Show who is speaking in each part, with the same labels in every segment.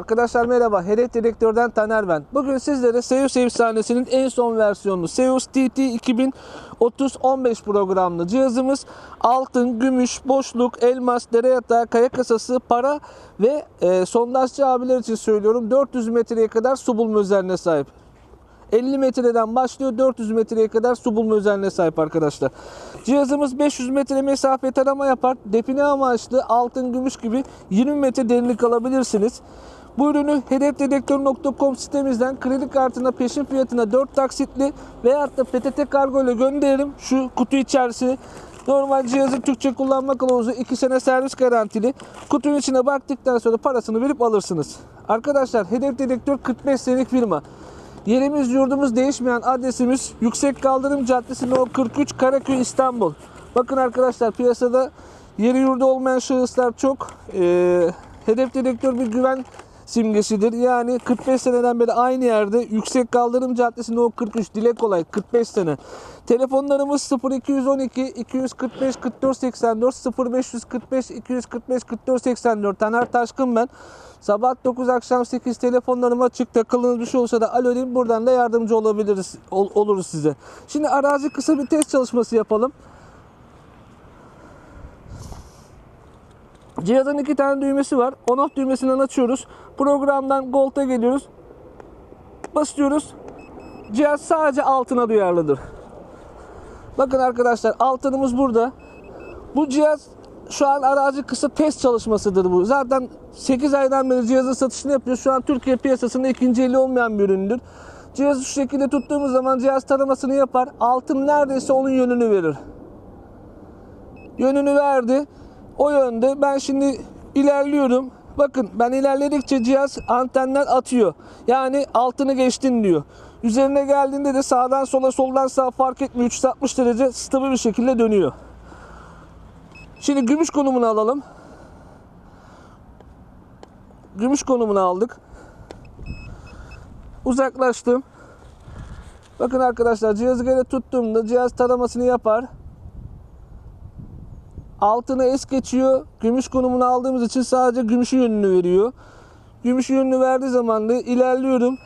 Speaker 1: Arkadaşlar merhaba, Hedef Direktör'den Taner ben. Bugün sizlere Seus efsanesinin en son versiyonunu Seus TT 2030-15 programlı cihazımız altın, gümüş, boşluk, elmas, dere yatağı, kaya kasası, para ve e, sondajcı abiler için söylüyorum 400 metreye kadar su bulma özelliğine sahip. 50 metreden başlıyor 400 metreye kadar su bulma özelliğine sahip arkadaşlar. Cihazımız 500 metre mesafe tarama yapar. Define amaçlı altın, gümüş gibi 20 metre derinlik alabilirsiniz. Bu ürünü hedefdedektör.com sitemizden kredi kartına peşin fiyatına 4 taksitli veyahut da PTT kargo ile gönderirim. Şu kutu içerisine Normal cihazı Türkçe kullanma kılavuzu 2 sene servis garantili. Kutunun içine baktıktan sonra parasını verip alırsınız. Arkadaşlar Hedef Dedektör 45 senelik firma. Yerimiz yurdumuz değişmeyen adresimiz Yüksek Kaldırım Caddesi No 43 Karaköy İstanbul. Bakın arkadaşlar piyasada yeri yurdu olmayan şahıslar çok. Ee, hedef dedektör bir güven simgesidir. Yani 45 seneden beri aynı yerde Yüksek Kaldırım Caddesi No 43 dile kolay 45 sene. Telefonlarımız 0212 245 44 84 0545 245 44 84 Taner Taşkın ben. Sabah 9 akşam 8 telefonlarım açık. Takıldığınız bir şey olsa da alo deyin. Buradan da yardımcı olabiliriz ol- oluruz size. Şimdi arazi kısa bir test çalışması yapalım. Cihazın iki tane düğmesi var. On-off düğmesinden açıyoruz. Programdan Gold'a geliyoruz. Basıyoruz. Cihaz sadece altına duyarlıdır. Bakın arkadaşlar altınımız burada. Bu cihaz şu an arazi kısa test çalışmasıdır bu. Zaten 8 aydan beri cihazın satışını yapıyor. Şu an Türkiye piyasasında ikinci eli olmayan bir üründür. Cihazı şu şekilde tuttuğumuz zaman cihaz taramasını yapar. Altın neredeyse onun yönünü verir. Yönünü verdi. O yönde ben şimdi ilerliyorum. Bakın ben ilerledikçe cihaz antenler atıyor. Yani altını geçtin diyor. Üzerine geldiğinde de sağdan sola soldan sağa fark etmiyor. 360 derece stabil bir şekilde dönüyor. Şimdi gümüş konumunu alalım. Gümüş konumunu aldık. Uzaklaştım. Bakın arkadaşlar cihazı gene tuttuğumda cihaz taramasını yapar. Altına es geçiyor. Gümüş konumunu aldığımız için sadece gümüşün yönünü veriyor. Gümüşün yönünü verdiği zaman da ilerliyorum.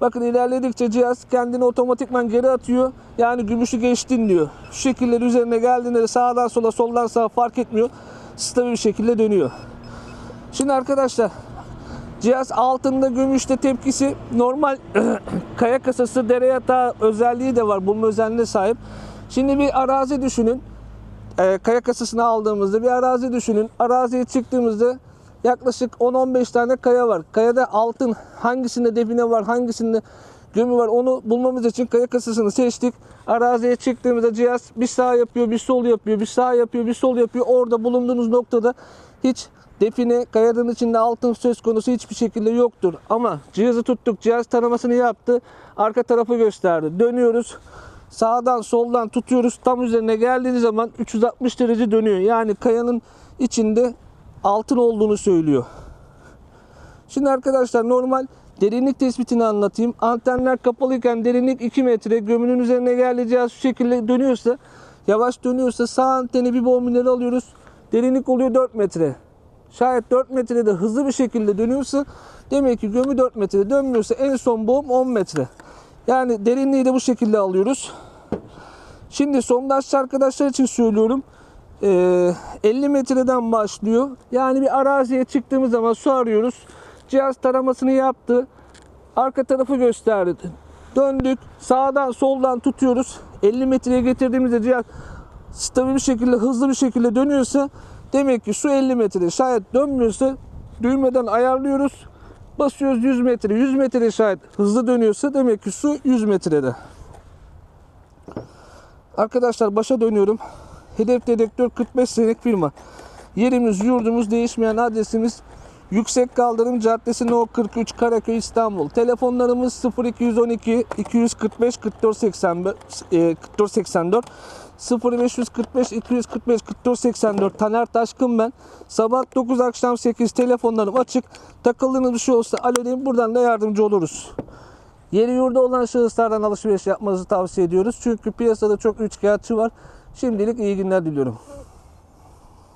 Speaker 1: Bakın ilerledikçe cihaz kendini otomatikman geri atıyor. Yani gümüşü geçtin diyor. Şu şekilde üzerine geldiğinde de sağdan sola soldan sağa fark etmiyor. Stabil bir şekilde dönüyor. Şimdi arkadaşlar cihaz altında gümüşte tepkisi normal kaya kasası dere yatağı özelliği de var. Bulma özelliğine sahip. Şimdi bir arazi düşünün. Ee, kaya kasasını aldığımızda bir arazi düşünün. Araziye çıktığımızda yaklaşık 10-15 tane kaya var. Kayada altın hangisinde define var, hangisinde gömü var onu bulmamız için kaya kasasını seçtik. Araziye çıktığımızda cihaz bir sağ yapıyor, bir sol yapıyor, bir sağ yapıyor, bir sol yapıyor. Orada bulunduğunuz noktada hiç define kayanın içinde altın söz konusu hiçbir şekilde yoktur. Ama cihazı tuttuk, cihaz taramasını yaptı. Arka tarafı gösterdi. Dönüyoruz. Sağdan soldan tutuyoruz. Tam üzerine geldiği zaman 360 derece dönüyor. Yani kayanın içinde altın olduğunu söylüyor. Şimdi arkadaşlar normal derinlik tespitini anlatayım. Antenler kapalıyken derinlik 2 metre. Gömünün üzerine geldiği şu şekilde dönüyorsa, yavaş dönüyorsa sağ anteni bir bombinleri alıyoruz. Derinlik oluyor 4 metre. Şayet 4 metrede hızlı bir şekilde dönüyorsa demek ki gömü 4 metrede dönmüyorsa en son boğum 10 metre. Yani derinliği de bu şekilde alıyoruz. Şimdi sondajçı arkadaşlar için söylüyorum. Ee, 50 metreden başlıyor. Yani bir araziye çıktığımız zaman su arıyoruz. Cihaz taramasını yaptı. Arka tarafı gösterdi. Döndük. Sağdan soldan tutuyoruz. 50 metreye getirdiğimizde cihaz stabil bir şekilde hızlı bir şekilde dönüyorsa demek ki su 50 metre. Şayet dönmüyorsa düğmeden ayarlıyoruz. Basıyoruz 100 metre. 100 metre şayet hızlı dönüyorsa demek ki su 100 metrede. Arkadaşlar başa dönüyorum. Hedef dedektör 45 senelik firma. Yerimiz, yurdumuz, değişmeyen adresimiz Yüksek Kaldırım Caddesi No 43 Karaköy İstanbul. Telefonlarımız 0212 245 44 85 e, 44 84 0545 245 44 84 Taner Taşkın ben. Sabah 9 akşam 8 telefonlarım açık. Takıldığınız bir şey olsa alo deyin buradan da yardımcı oluruz. Yeni yurda olan şahıslardan alışveriş yapmanızı tavsiye ediyoruz. Çünkü piyasada çok üçkağıtçı var. Şimdilik iyi günler diliyorum.